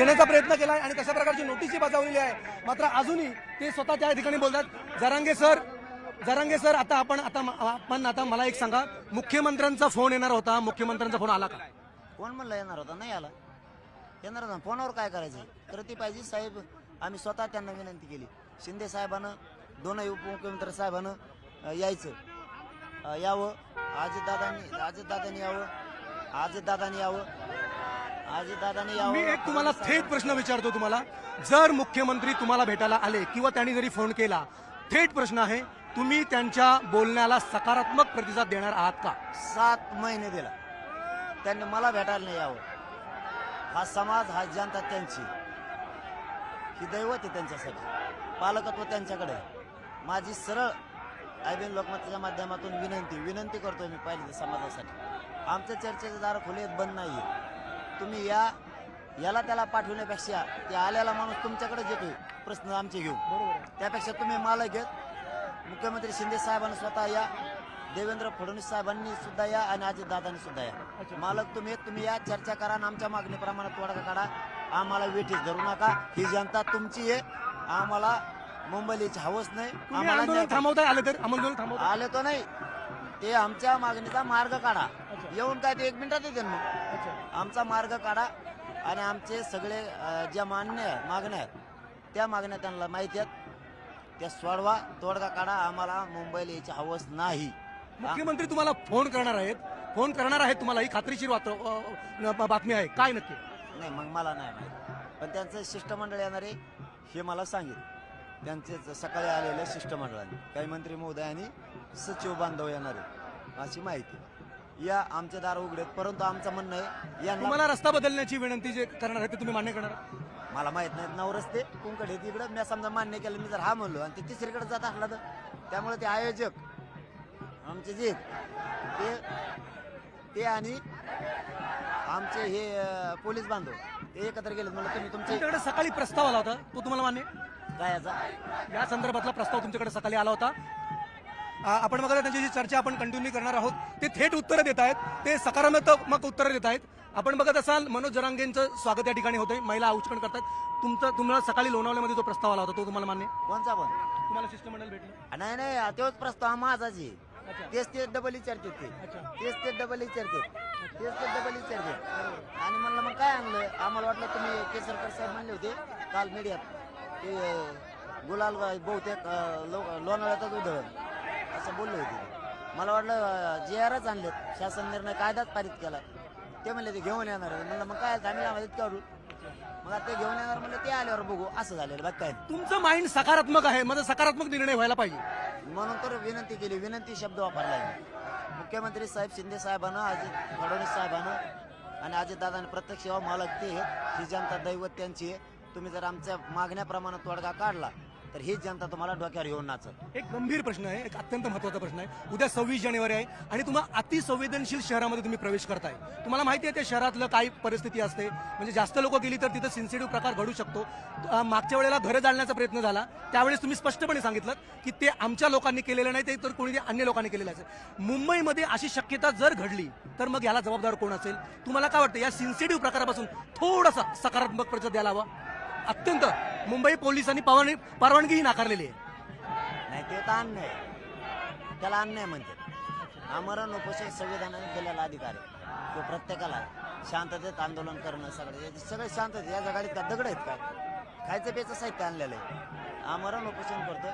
देण्याचा प्रयत्न केला आहे आणि तशा प्रकारची नोटीसही बजावलेली आहे. मात्र अजूनही ते स्वतः त्या ठिकाणी बोलतात. जरांगे सर जरांगे सर आता आपण आता आपण आता मला एक सांगा. मुख्यमंत्र्यांचा फोन येणार होता. मुख्यमंत्र्यांचा फोन आला का? कोण म्हणलं येणार होता? नाही आला. येणार होता. फोनवर काय करायचं? कृती पाहिजे. साहेब आम्ही स्वतः त्यांना विनंती केली. शिंदे साहेबानं दोनही उपमुख्यमंत्री साहेबानं यायचं. यावं. अजितदादांनी अजितदादांनी यावं. अजितदादांनी यावं अजितदादांनी यावं. मी एक तुम्हाला थेट प्रश्न विचारतो तुम्हाला. जर मुख्यमंत्री तुम्हाला भेटायला आले किंवा त्यांनी जरी फोन केला थेट प्रश्न आहे तुम्ही त्यांच्या बोलण्याला सकारात्मक प्रतिसाद देणार आहात का? सात महिने दिला. त्यांनी मला भेटायला नाही यावं. हा समाज हा जनता त्यांची. ही दैवत आहे त्यांच्यासाठी. पालकत्व त्यांच्याकडे. माझी सरळ आयबीएन लोकमताच्या माध्यमातून विनंती विनंती करतोय मी पाहिजे समाजासाठी. आमच्या चर्चेचे दार खुले बंद नाही तुम्ही या याला त्याला पाठवण्यापेक्षा ते आलेला माणूस तुमच्याकडेच येतोय प्रश्न आमचे घेऊन त्यापेक्षा तुम्ही मला घेत मुख्यमंत्री शिंदे साहेबांनी स्वतः या देवेंद्र फडणवीस साहेबांनी सुद्धा या आणि अजितदादांनी सुद्धा या. मालक तुम्ही तुम्ही या चर्चा करा आणि आमच्या मागणीप्रमाणे तोडगा काढा. आम्हाला वेठीस धरू नका. ही जनता तुमची आहे. आम्हाला मुंबईची हवस नाही. आम्हाला थांबवताय आले तर? आंदोलन थांबवताय. आले तो नाही. ते आमच्या मागणीचा मार्ग काढा. येऊन काय ते एक मिनिटात येते मग. आमचा मार्ग काढा आणि आमचे सगळे ज्या मान्य मागण्या आहेत त्या मागण्या त्यांना माहिती आहेत. त्या सोडवा तोडगा काढा. आम्हाला मुंबईला यायची हवस नाही. मुख्यमंत्री तुम्हाला फोन करणार आहेत. फोन करणार आहेत तुम्हाला. ही खात्रीशीर बातमी आहे. काय नक्की? नाही मग मला नाही पण त्यांचं शिष्टमंडळ येणार आहे हे मला सांगितलं त्यांचे सकाळी आलेल्या शिष्टमंडळाने काही मंत्री महोदय आणि सचिव बांधव येणार आहे अशी माहिती. या आमचे दार उघडेत परंतु आमचं म्हणणं आहे यांना तुम्हाला रस्ता बदलण्याची विनंती जे करणार आहे ते तुम्ही मान्य करणार? आहात? मला माहीत नाहीत नऊ रस्ते कुंकडे तिकडं मी समजा मान्य केलं मी जर हा म्हणलो आणि ते तिसरीकडे जात असला तर त्यामुळे ते आयोजक आमचे जे आहेत, ते ते आणि आमचे हे अं, पोलीस बांधव ते एकत्र गेले म्हणलं तुम्ही तुमचे तुमच्याकडे सकाळी प्रस्ताव आला होता तो तुम्हाला मान्य याचा या संदर्भातला प्रस्ताव तुमच्याकडे सकाळी आला होता. आपण बघा त्यांची जी चर्चा आपण कंटिन्यू करणार आहोत. ते थेट उत्तरं देत आहेत. ते सकारात्मक उत्तरं देत आहेत. आपण बघत असाल मनोज जरांगेंचं स्वागत या ठिकाणी होतंय. महिला औचकण करतात. तुमचं तुम्हाला सकाळी लोणावल्यामध्ये जो प्रस्ताव आला होता तो तुम्हाला मान्य? कोणचा पण. तुम्हाला शिष्टमंडळ भेटलं? नाही नाही तोच प्रस्ताव माझाच आहे. तेच ते डबल विचारतात ते. अच्छा. तेच ते डबल विचारतात तेच ते डबल विचारतात आणि म्हणलं मग काय आणलं? आम्हाला वाटलं तुम्ही केसरकर साहेब म्हणले होते काल मीडियात अं, गुलाल बहुतेक लो- लोणावळ्यातच उधळण असं बोलले होते मला वाटलं जे आरच आणलेत. शासन निर्णय कायदाच पारित केला. ते म्हणले ते घेऊन येणार. म्हणलं मग काय आम्ही आम्हाला इतकं करू. मग आता ते घेऊन येणार म्हणलं ते आल्यावर बघू. असं झालेलं बाकी काय. तुमचं माइंड सकारात्मक आहे. माझा सकारात्मक निर्णय व्हायला पाहिजे. म्हणून तर विनंती केली. विनंती शब्द वापरला. मुख्यमंत्री साहेब शिंदे साहेबांना अजित फडणवीस साहेबांना आणि अजितदादांनी प्रत्यक्ष मालक ते ही जनता दैवत त्यांची आहे. तुम्ही जर आमच्या मागण्याप्रमाणे तोडगा काढला तर ही जनता तुम्हाला डोक्यावर येऊन नाचत एक गंभीर प्रश्न आहे एक अत्यंत महत्त्वाचा प्रश्न आहे. उद्या सव्वीस जानेवारी आहे आणि तुम्हाला अतिसंवेदनशील शहरामध्ये तुम्ही प्रवेश करताय. तुम्हाला माहिती आहे त्या शहरातलं काय परिस्थिती असते? म्हणजे जास्त लोक गेली तर तिथं सेन्सिटिव्ह प्रकार घडू शकतो. मागच्या वेळेला घरं जाळण्याचा प्रयत्न झाला. त्यावेळेस तुम्ही स्पष्टपणे सांगितलं की ते आमच्या लोकांनी केलेलं नाही ते तर कोणी अन्य लोकांनी केलेलं असेल. मुंबईमध्ये अशी शक्यता जर घडली तर मग याला जबाबदार कोण असेल? तुम्हाला काय वाटतं या सेन्सिटिव्ह प्रकारापासून थोडासा सकारात्मक प्रतिसाद द्यायला हवा? अत्यंत मुंबई पोलिसांनी परवानगीही नाकारलेली आहे. नाही ते तर अन्याय आहे. त्याला अन्याय म्हणतात. आमरण उपोषण संविधानाने दिलेला अधिकार आहे. तो प्रत्येकाला आहे. शांततेत आंदोलन करणं सगळं याचे सगळे शांततेत या जगाडीत का दगड आहेत काय खायचं प्यायचं साहित्य आणलेलं आहे. आमरण उपोषण करतो